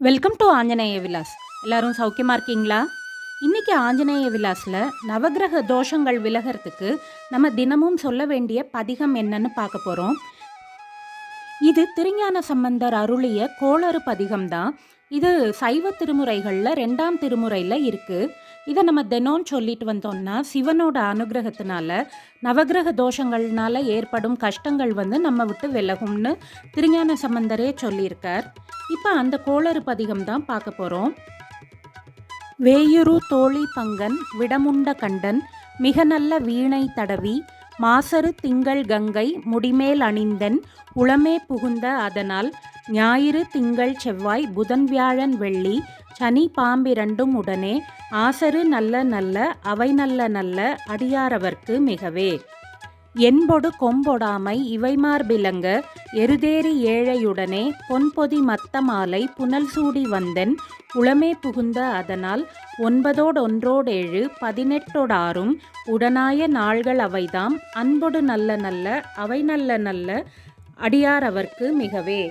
Welcome to Anjaneya Vilas எல்லாரும் சௌக்கியமாக இருக்கீங்களா? இன்றைக்கி ஆஞ்சநேய விலாஸில் நவக்கிரக தோஷங்கள் விலகிறதுக்கு நம்ம தினமும் சொல்ல வேண்டிய பதிகம் என்னன்னு பார்க்க போகிறோம் இது திருஞான சம்பந்தர் அருளிய கோளறு பதிகம் தான். இது சைவ திருமுறைகளில் ரெண்டாம் திருமுறையில் இருக்குது இதை நம்ம தினம் சொல்லிட்டு வந்தோம்னா சிவனோட அனுகிரகத்தினால நவக்கிரக தோஷங்கள்னால ஏற்படும் கஷ்டங்கள் வந்து நம்ம விட்டு விலகும்னு திருஞான சம்பந்தரே சொல்லியிருக்கார். இப்போ அந்த கோளறு பதிகம் தான் பார்க்க போகிறோம் வேயுரு தோழி பங்கன் விடமுண்ட கண்டன் மிக நல்ல வீணை தடவி மாசரு திங்கள் கங்கை முடிமேல் அணிந்தன் உளமே புகுந்த அதனால் ஞாயிறு திங்கள் செவ்வாய் புதன் வியாழன் வெள்ளி சனி பாம்பிரண்டும் உடனே ஆசரு நல்ல நல்ல அவை நல்ல நல்ல அடியாரவர்க்கு மிகவே. என்பொடு கொம்பொடாமை இவைமார் பிலங்க எருதேறி ஏழையுடனே பொன்பொதி மத்த மாலை புனல் சூடி வந்தன் உளமே புகுந்த அதனால் ஒன்பதோடொன்றோடேழு பதினெட்டோடாறும் உடனாய நாள்கள் அவைதாம் அன்பொடு நல்ல நல்ல அவை நல்ல நல்ல அடியார் அவர்க்கு மிகவே.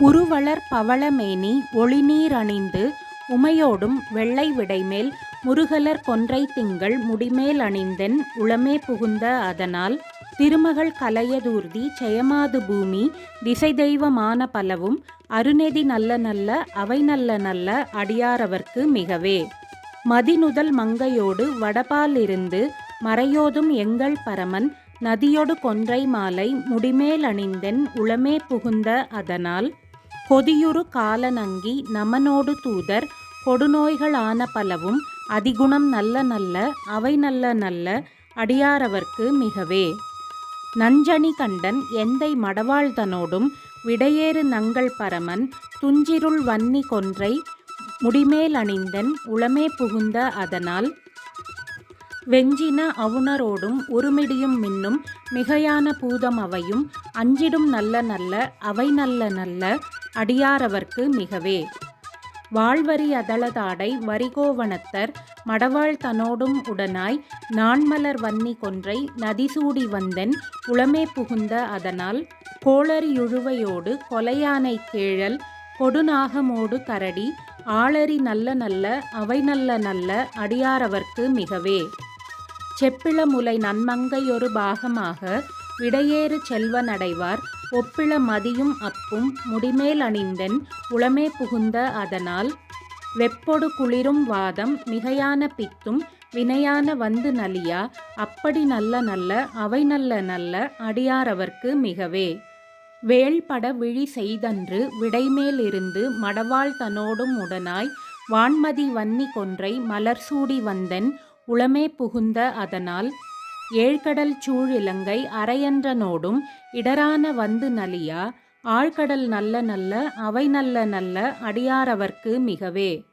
உருவளர் பவளமேனி ஒளிநீர் அணிந்து உமையோடும் வெள்ளை விடைமேல் முருகலர் கொன்றை திங்கள் முடிமேல் அணிந்தென் உளமே புகுந்த அதனால் திருமகள் கலையதூர்தி செயமாது பூமி திசை தெய்வமான பலவும் அருநெதி நல்ல நல்ல அவை நல்ல நல்ல அடியாரவர்க்கு மிகவே. மதிநுதல் மங்கையோடு வடபாலிருந்து மறையோதும் எங்கள் பரமன் நதியொடு கொன்றை மாலை முடிமேல் அணிந்தென் உளமே புகுந்த அதனால் கொதியுறு காலநங்கி நமனோடு தூதர் கொடுநோய்களான பலவும் அதிகுணம் நல்ல நல்ல அவை நல்ல நல்ல அடியாரவர்க்கு மிகவே. நஞ்சணி கண்டன் எந்தை மடவாழ்தனோடும் விடையேறு நங்கள் பரமன் துஞ்சிருள் வன்னி கொன்றை முடிமேல் அணிந்தன் உளமே புகுந்த அதனால். வெஞ்சின அவுணரோடும் உருமிடியும் மின்னும் மிகையான பூதம் அவையும் அஞ்சிடும் நல்ல நல்ல அவை நல்ல நல்ல அடியாரவர்க்கு மிகவே. வாழ்வரி அதளதாடை வரிகோவனத்தர் மடவாள் தனோடும் உடனாய் நான்மலர் வன்னி கொன்றை நதிசூடி வந்தன் உளமே புகுந்த அதனால் கோளரியுழுவையோடு கொலையானை கேழல் கொடுநாகமோடு கரடி ஆளரி நல்ல நல்ல அவை நல்ல நல்ல அடியாரவர்க்கு மிகவே. செப்பிளமுலை நன்மங்கையொரு பாகமாக விடையேறு செல்வன் அடைவார் ஒப்பிள மதியும் அப்பும் முடிமேல் அணிந்தன் உளமே புகுந்த அதனால் வெப்பொடு குளிரும் வாதம் மிகையான பித்தும் வினையான வந்து நலியா அப்படி நல்ல நல்ல அவை நல்ல நல்ல அடியாரவர்க்கு மிகவே. வேள்பட விழி செய்தன்று விடைமேலிருந்து மடவாள் தனோடும் உடனாய் வான்மதி வன்னி கொன்றை மலர் சூடி வந்தன் உளமே புகுந்த அதனால் ஏழ்கடல் சூழிலங்கை அரையன்றனோடும் இடரான வந்து நலியா ஆழ்கடல் நல்ல நல்ல அவை நல்ல நல்ல அடியாரவர்க்கு மிகவே.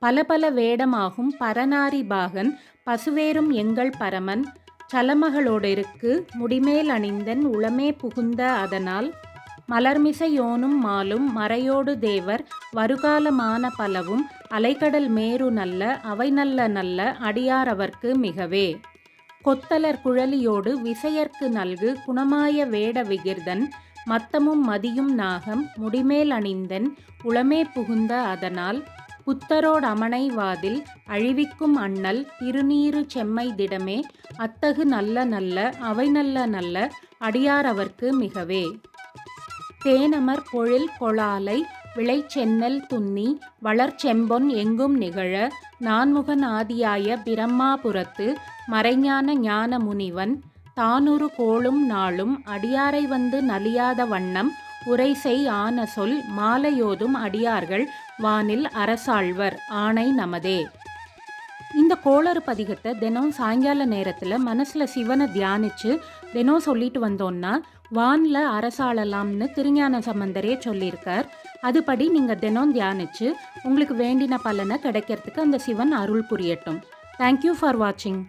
பல பல வேடமாகும் பரநாரி பாகன் பசுவேரும் எங்கள் பரமன் சலமகளோடிருக்கு முடிமேல் அணிந்தன் உளமே புகுந்த அதனால் மலர்மிசையோனும் மாலும் மறையோடு தேவர் வருகாலமான பலவும் அலைக்கடல் மேரு நல்ல அவை நல்ல நல்ல அடியாரவர்க்கு மிகவே. கொத்தலர் குழலியோடு விசையர்க்கு நல்கு குணமாய வேட விகிர்தன் மத்தமும் மதியும் நாகம் முடிமேல் அணிந்தன் உளமே புகுந்த அதனால் புத்தரோடு அமனை வாதில் அழிவிக்கும் அண்ணல் திருநீரு செம்மை திடமே அத்தகு நல்ல நல்ல அவை நல்ல நல்ல அடியார் அவர்க்கு மிகவே. தேனமர் பொழில் கொளாலை விளைச்சென்னல் துன்னி வளர்ச்செம்பொன் எங்கும் நிகழ நான்முகன் ஆதியாய பிரம்மாபுரத்து மறைஞான ஞான முனிவன் தானுரு கோளும் நாளும் அடியாரை வந்து நலியாத வண்ணம் உரைசெய் ஆன சொல் மாலையோதும் அடியார்கள் வானில் அரசாழ்வர் ஆணை நமதே. இந்த கோளறு பதிகத்தை தினம் சாயங்கால நேரத்தில் மனசில் சிவனை தியானித்து தினம் சொல்லிட்டு வந்தோன்னா வானில் அரசாளலாம்னு திருஞான சம்பந்தரே சொல்லியிருக்கார். அதுபடி நீங்கள் தினம் தியானித்து உங்களுக்கு வேண்டின பலனை கிடைக்கிறதுக்கு அந்த சிவன் அருள் புரியட்டும். தேங்க்யூ ஃபார் வாட்சிங்